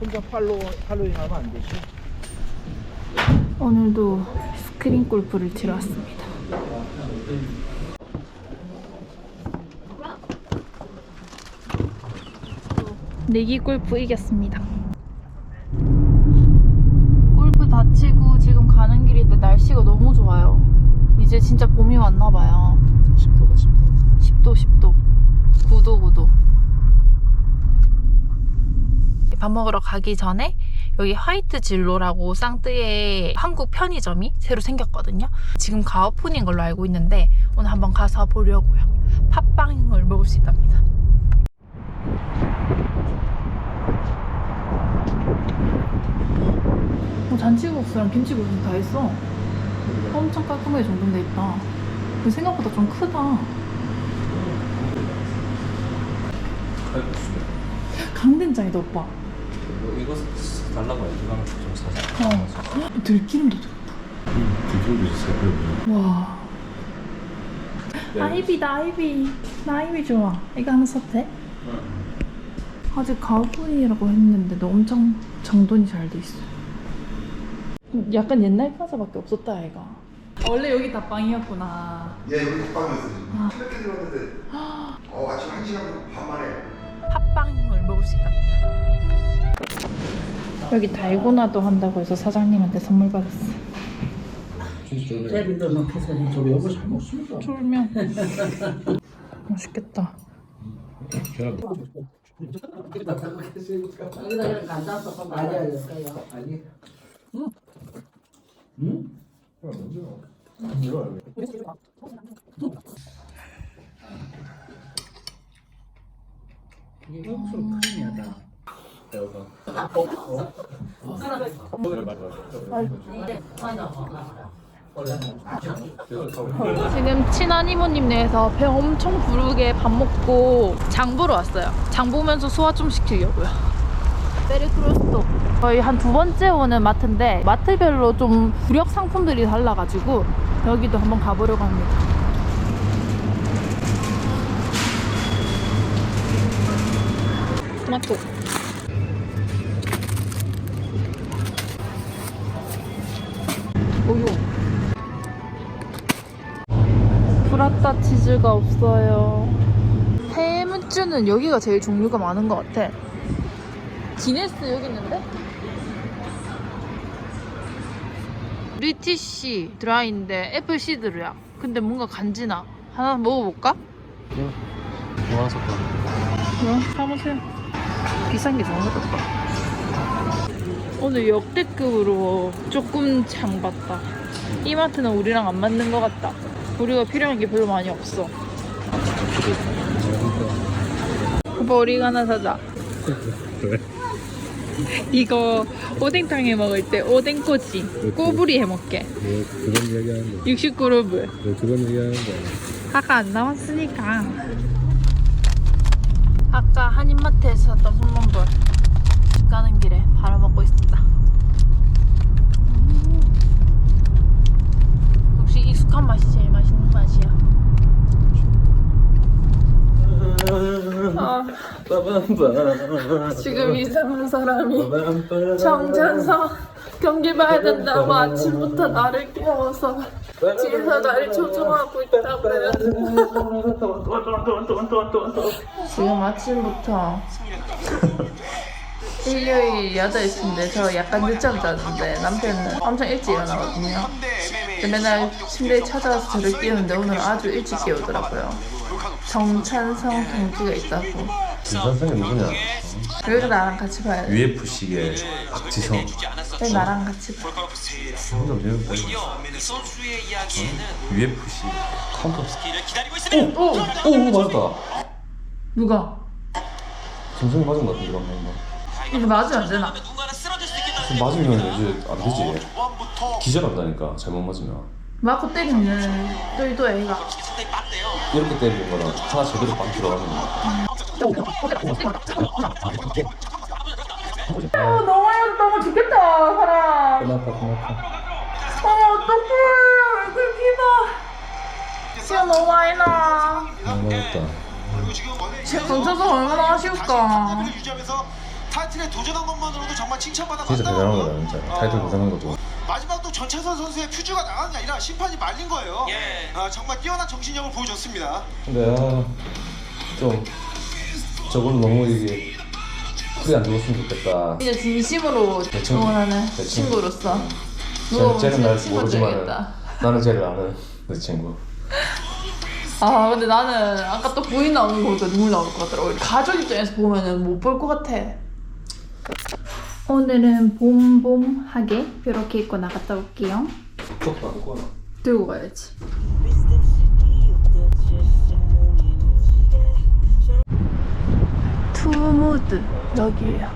혼자 팔로 팔로잉하면 안 되지. 오늘도 스크린 골프를 치러 왔습니다. 내기 골프 이겼습니다. 골프 다 치고 지금 가는 길인데 날씨가 너무 좋아요. 이제 진짜 봄 이 왔나 봐요. 10도가 10도. 10도, 10도. 9도, 9도. 밥 먹으러 가기 전에 여기 화이트 진로라고 쌍뜨에 한국 편의점이 새로 생겼거든요. 지금 가오픈인 걸로 알고 있는데 오늘 한번 가서 보려고요. 팥빵을 먹을 수 있답니다. 어, 잔치국수랑 김치국수 다 있어. 엄청 깔끔하게 정돈돼 있다. 근데 생각보다 좀 크다. 강된장이다 오빠. 뭐 이거 달라고 이거는 좀 사자. 어. 들기름도 들어. 뒤집어 주세요. 와. 아이비다 아이비. 나 아이비 좋아. 이거 하나 사도 돼? 아직 가을뿐이라고 했는데도 엄청 정돈이 잘 돼 있어. 약간 옛날 가사밖에 없었다 애가. 원래 여기 다 빵이었구나. 예, 여기 닭방이었어 지금. 새벽에 들어왔는데 어 아침 1 시간 반 만에. 팥빵을 먹을 수 있답니다. 여기 달고나도 한다고 해서 사장님한테 선물 받았어. 세빈도 넣고서 저 여보 잘 먹습니다. 쫄면. 맛있겠다. 여기다 간장 조금 말아야 될까요? 이게 무슨 크림이야다. 지금 친한 이모님 네에서 배 엄청 부르게 밥 먹고 장 보러 왔어요. 장 보면서 소화 좀 시키려고요. 베리크로스도 저희 한 두 번째 오는 마트인데 마트별로 좀 구력 상품들이 달라가지고 여기도 한번 가보려고 합니다. 토마토. 우유. 브라타 치즈가 없어요. 해문주는 여기가 제일 종류가 많은 것 같아. 기네스 여기 있는데? 브리티시 드라이인데 애플 시드루야. 근데 뭔가 간지나. 하나 먹어볼까? 좋아서 봐. 그럼 사보세요. 비싼 게 좋은 것도 없다. 오늘 역대급으로 조금 장봤다. 이마트는 우리랑 안 맞는 것 같다. 우리가 필요한 게 별로 많이 없어. 오빠 우리가 하나 사자. 왜? 이거 오뎅탕에 먹을 때 오뎅꼬치 꼬부리 해먹게. 왜 그런 얘기 하는 거? 60그룹을. 왜 그런 얘기 하는 거? 아까 안 나왔으니까. 아까 한인마트에서 샀던 손문볼 집 가는 길에 바로 먹고 있습니다. 음. 역시 익숙한 맛이 제일 맛있는 맛이야. 아, 지금 이상한 사람이 정찬서 경기 봐야 된다고 아침부터 나를 깨워서 뒤에서 나를 조종하고 있다고요. 지금 아침부터 일요일 8시인데 저 약간 늦잠 자는데 남편은 엄청 일찍 일어나거든요. 맨날 침대에 찾아와서 저를 깨우는데 오늘 아주 일찍 깨우더라고요. 정찬성 경기가 있다고. 진산성이 누구냐? 여기가 나랑 같이 봐야 돼. UFC의 박지성. 왜 나랑 같이 봐? 혼자 배우고 UFC 카운터. 오! 오! 오! 맞았다. 누가? 정성이 맞은 것 같은데 방금. 이거 맞으면 안 되나? 맞으면 이제 안 되지. 기절한다니까 잘못 맞으면. 마코 때리면 또, 또 애가. 이렇게 때리는 거랑 하나 제대로 빵 들어가면 어, 너무 너무 죽겠다, 사람. 끝났다 끝났다. 어, 어떡해. 얼굴 피봐. 진짜 너무 많이 나. 안 맞았다. 지금 경차선 얼마나 아쉬울까. 유지하면서 타이틀에 도전한 것만으로도 정말 칭찬받아 진짜 대단한 거다 진짜. 타이틀 도전한 것도. 마지막 또 전차선 선수의 퓨즈가 나간 게 아니라 심판이 말린 거예요. 아, 정말 뛰어난 정신력을 보여줬습니다. 근데 아, 좀 저건 너무 이게 풀이 안 죽었으면 좋겠다. 이제 진심으로 대충- 응원하는 대충. 친구로서 쟤- 누워 쟤는 날 씹어 모르지만 줘야겠다. 나는 쟤를 아는 내 친구. 아 근데 나는 아까 또 부인 나오는 거 보니까 눈물 나올 것 같더라고. 가족 입장에서 보면은 못 볼 것 같아. 오늘은 봄봄하게 이렇게 입고 나갔다 올게요. 들고 가야지. 투무드 여기에요.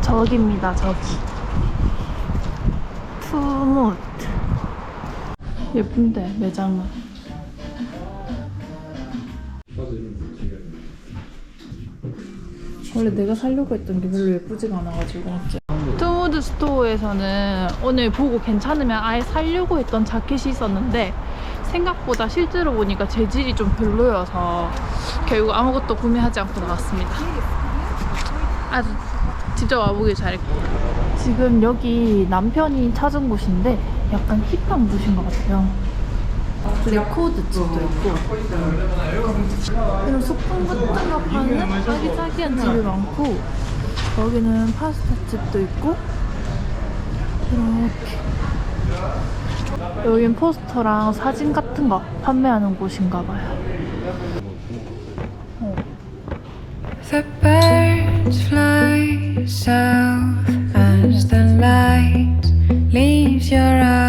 저기입니다 저기. 투무드. 예쁜데 매장은. 원래 내가 살려고 했던 게 별로 예쁘지가 않아가지고? 투무드 스토어에서는 오늘 보고 괜찮으면 아예 살려고 했던 자켓이 있었는데 생각보다 실제로 보니까 재질이 좀 별로여서 결국 아무것도 구매하지 않고 나왔습니다. 아주 직접 와보길 잘했고 지금 여기 남편이 찾은 곳인데 약간 힙한 곳인 것 같아요. 레코드 집도 있고 이런 소품 같은 거 파는 아기자기한 집이 많고 여기는 파스타 집도 있고 이렇게 여긴 포스터랑 사진 같은 거 판매하는 곳인가 봐요. Eyes.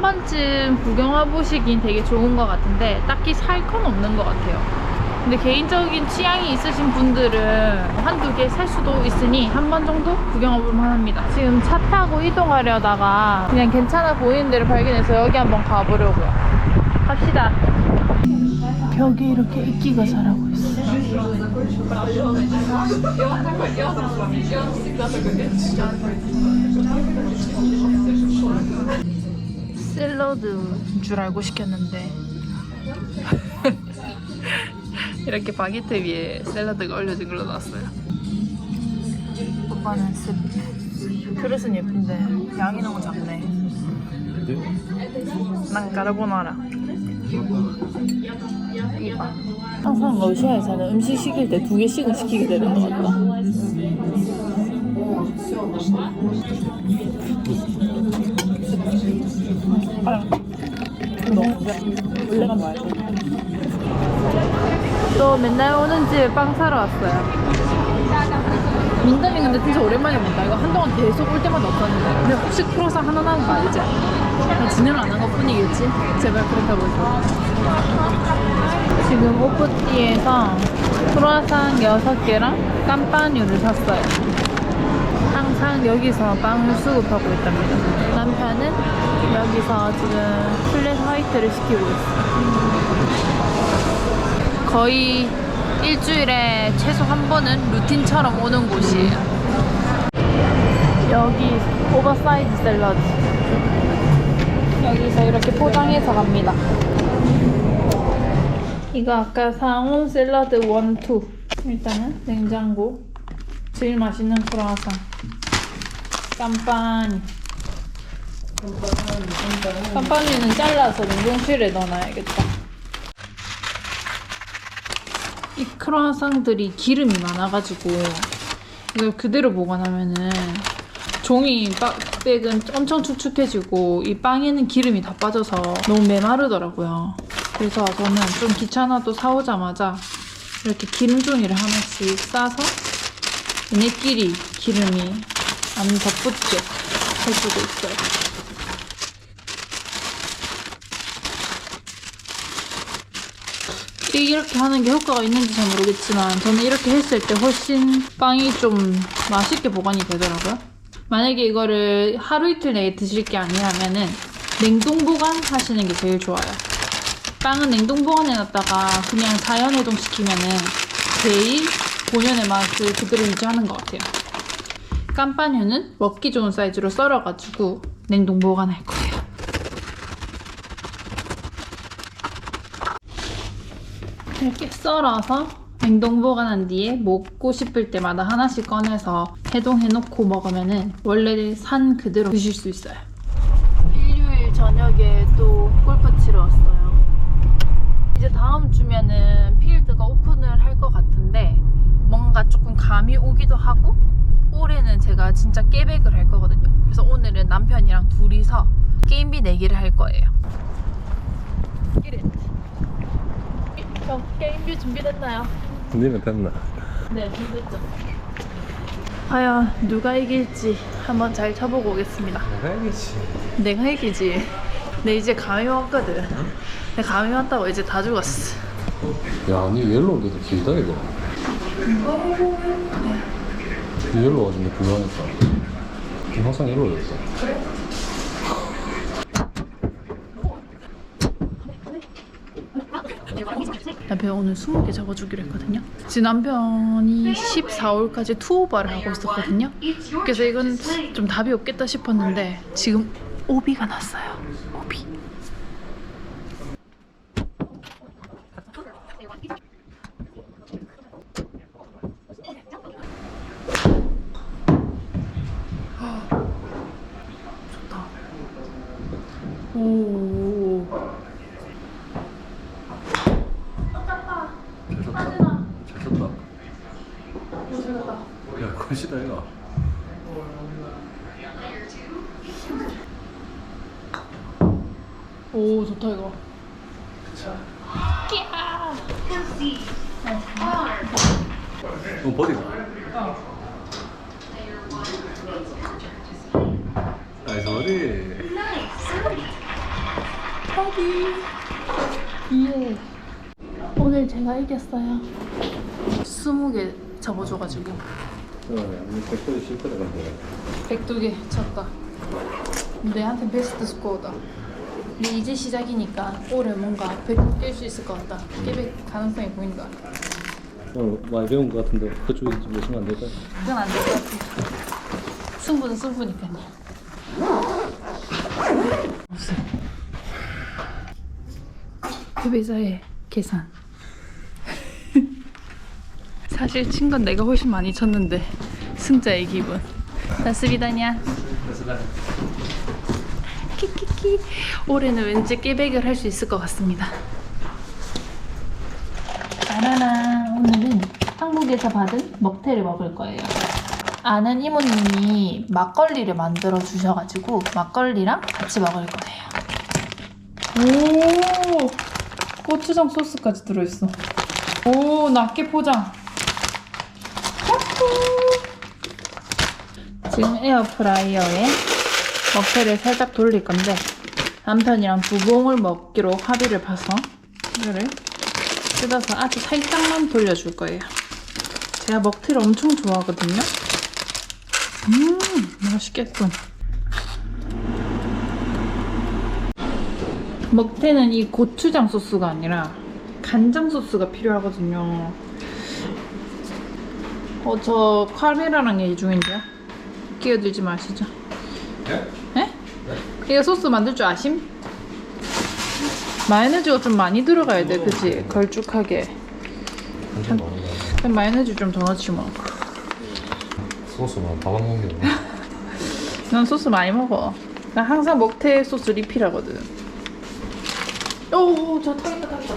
한 번쯤 구경해 보시긴 되게 좋은 것 같은데 딱히 살 건 없는 것 같아요. 근데 개인적인 취향이 있으신 분들은 한두 개 살 수도 있으니 한 번 정도 구경해 볼 만 합니다. 지금 차 타고 이동하려다가 그냥 괜찮아 보이는 데를 발견해서 여기 한번 가보려고요. 갑시다. 벽에 이렇게 이끼가 자라고 있어. 샐러드인 줄 알고 시켰는데 이렇게 바게트 위에 샐러드가 올려진 걸로 나왔어요. 오빠는 스프. 그릇은 예쁜데 양이 너무 작네. 난 까르보나라. 이봐. 항상 러시아에서는 음식 시킬 때 두 개씩은 시키게 되는 것 같다. 또 맨날 오는 집에 빵 사러 왔어요. 민담이 근데 진짜 오랜만에 본다. 이거 한동안 계속 올 때마다 없었는데. 근데 혹시 크로상 하나 나온 거 알지? 그냥 진행을 안 한 것 뿐이겠지? 제발 그렇다고 해서. 지금 오프티에서 크로아상 6개랑 깜빠뉴를 샀어요. 항상 여기서 빵을 수급하고 있답니다. 남편은 여기서 지금 플랫 화이트를 시키고 있어요. 거의 일주일에 최소 한 번은 루틴처럼 오는 곳이에요. 여기 오버사이즈 샐러드. 여기서 이렇게 포장해서 갑니다. 이거 아까 사온 샐러드 1, 2. 일단은 냉장고. 제일 맛있는 크로아상. 깜빠니. 깜빠니는 잘라서 냉동실에 넣어놔야겠다. 이 크로아상들이 기름이 많아가지고 이걸 그대로 보관하면은 종이 백은 엄청 축축해지고 이 빵에는 기름이 다 빠져서 너무 메마르더라고요. 그래서 저는 좀 귀찮아도 사오자마자 이렇게 기름 종이를 하나씩 싸서 얘네끼리 기름이 안 덧붙게 할 수도 있어요. 이렇게 하는 게 효과가 있는지 잘 모르겠지만 저는 이렇게 했을 때 훨씬 빵이 좀 맛있게 보관이 되더라고요. 만약에 이거를 하루 이틀 내에 드실 게 아니라면은 냉동 보관 하시는 게 제일 좋아요. 빵은 냉동 보관해놨다가 그냥 자연 해동시키면은 제일 본연의 맛을 그대로 유지하는 것 같아요. 깜빠뉴는 먹기 좋은 사이즈로 썰어가지고 냉동 보관할 거예요. 이렇게 썰어서 냉동 보관한 뒤에 먹고 싶을 때마다 하나씩 꺼내서 해동해놓고 먹으면은 원래 산 그대로 드실 수 있어요. 일요일 저녁에 또 골프 치러 왔어요. 이제 다음 주면은 필드가 오픈을 할 것 같은데 뭔가 조금 감이 오기도 하고 올해는 제가 진짜 깨백을 할 거거든요. 그래서 오늘은 남편이랑 둘이서 게임비 내기를 할 거예요. 형 게임비 준비됐나요? 니는 됐나? 네, 준비됐죠. 과연 누가 이길지 한번 잘 쳐보고 오겠습니다. 내가 이기지. 내가 이기지. 내 이제 감이 왔거든. 내 감이 왔다고 이제 다 죽었어. 야, 니 옐로우 게도 길다 이거. 니 옐로우가 좀 불안했다. 니 항상 옐로우였다. 남편 오늘 20개 적어주기로 했거든요. 지금 남편이 14월까지 투오바를 하고 있었거든요. 그래서 이건 좀 답이 없겠다 싶었는데 지금 오비가 났어요. 오비. 좋다. 오. 잘 쳤다. 잘 쳤다. 야, 컨시다 이거. 오 좋다 이거. 어, 버디가. 나이스 버디. 예. 오늘 제가 이겼어요. 20개 접어줘가지고 어, 백돌이 실패다 근데. 102개 쳤다. 내한테 베스트 스코어다. 근데 이제 시작이니까 올해 뭔가 100깰수 있을 것 같다. 깨백 가능성이 보인다. 어, 많이 배운 것 같은데 그쪽에 좀 보시면 안 될까요? 그건 안 될 것 같아. 승부는 승부니까요. 없어요. 패배자의 계산. 사실 친 건 내가 훨씬 많이 쳤는데 승자의 기분. 나스비다냐. 키키키. 올해는 왠지 깨백을 할 수 있을 것 같습니다. 바나나 오늘은 한국에서 받은 먹태를 먹을 거예요. 아는 이모님이 막걸리를 만들어 주셔가지고 막걸리랑 같이 먹을 거예요. 오 고추장 소스까지 들어있어. 오 낱개 포장. 지금 에어프라이어에 먹태를 살짝 돌릴 건데 남편이랑 두 봉을 먹기로 합의를 봐서 이거를 뜯어서 아주 살짝만 돌려줄 거예요. 제가 먹태를 엄청 좋아하거든요. 음, 맛있겠군. 먹태는 이 고추장 소스가 아니라 간장 소스가 필요하거든요. 어, 저 카메라랑 얘기 중인데요. 끼어들지 마시죠. 네? 네? 이거 소스 만들 줄 아심? 마요네즈가 좀 많이 들어가야 돼, 그치? 걸쭉하게. 한참 먹는 거 그럼 마요네즈 좀 더 넣지 뭐. 소스만 밥안 먹는 게 뭐야? 난 소스 많이 먹어. 나 항상 먹태 소스 리필하거든. 오, 저 타겠다, 타겠다.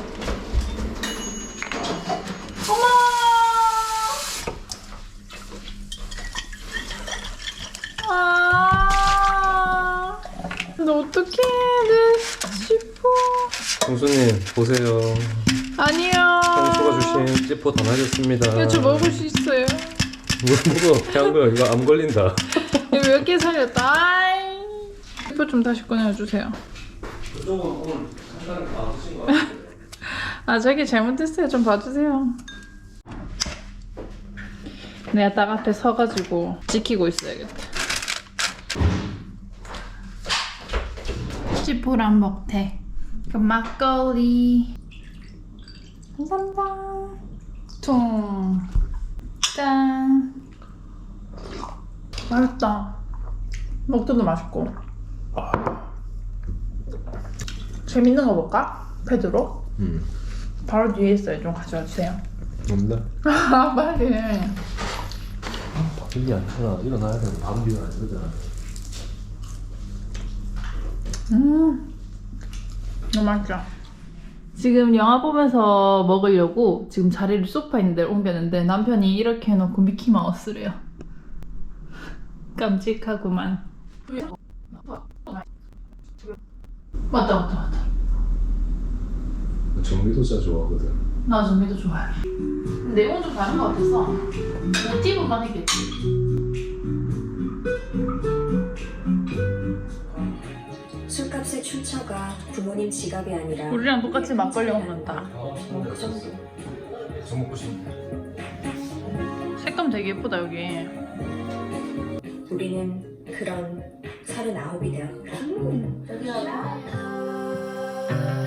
어머! 아, 너 어떻게 돼? 싶어. 공수님 보세요. 아니요. 형수가 주신 찌포 다 마셨습니다. 이거 저 먹을 수 있어요. 뭐 먹어? 그냥 거야. 이거 암 걸린다. 이거 몇개 살렸다. 아이. 이거 좀 다시 꺼내주세요. 아 저기 잘못했어요. 좀 봐주세요. 내가 딱 앞에 서가지고 지키고 있어야겠다. 찌푸랑 먹태. 그 막걸리. 감사합니다. 퉁. 짠. 맛있다. 먹태도 맛있고. 재밌는 거 볼까? 페드로? 음. 바로 뒤에 있어요. 좀 가져와 주세요. 없나? 아 빨리. 바뀐 게 아니라 일어나야 되는 바로 일어나야 되잖아. 음, 너무 맛있죠. 지금 영화 보면서 먹으려고 지금 자리를 소파 있는 데로 옮겼는데 남편이 이렇게 해놓고 미키마우스래요. 깜찍하구만. 맞다 맞다 맞다. 정미도 진짜 좋아하거든. 나 좀비도 좋아해. 내용 좀 다른 것 같아서 모티브만 했겠지. 값에 춤춰가 부모님 지갑이 아니라 우리랑 똑같이 막걸리 먹는다. 그 정도. 계속 먹고 싶네. 색감 되게 예쁘다 여기. 우리는 그런 서른아홉이 되었다.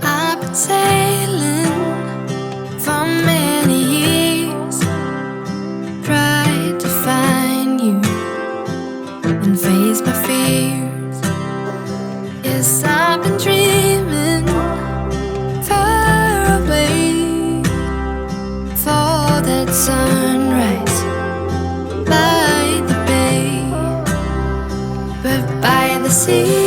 I've been sailing see.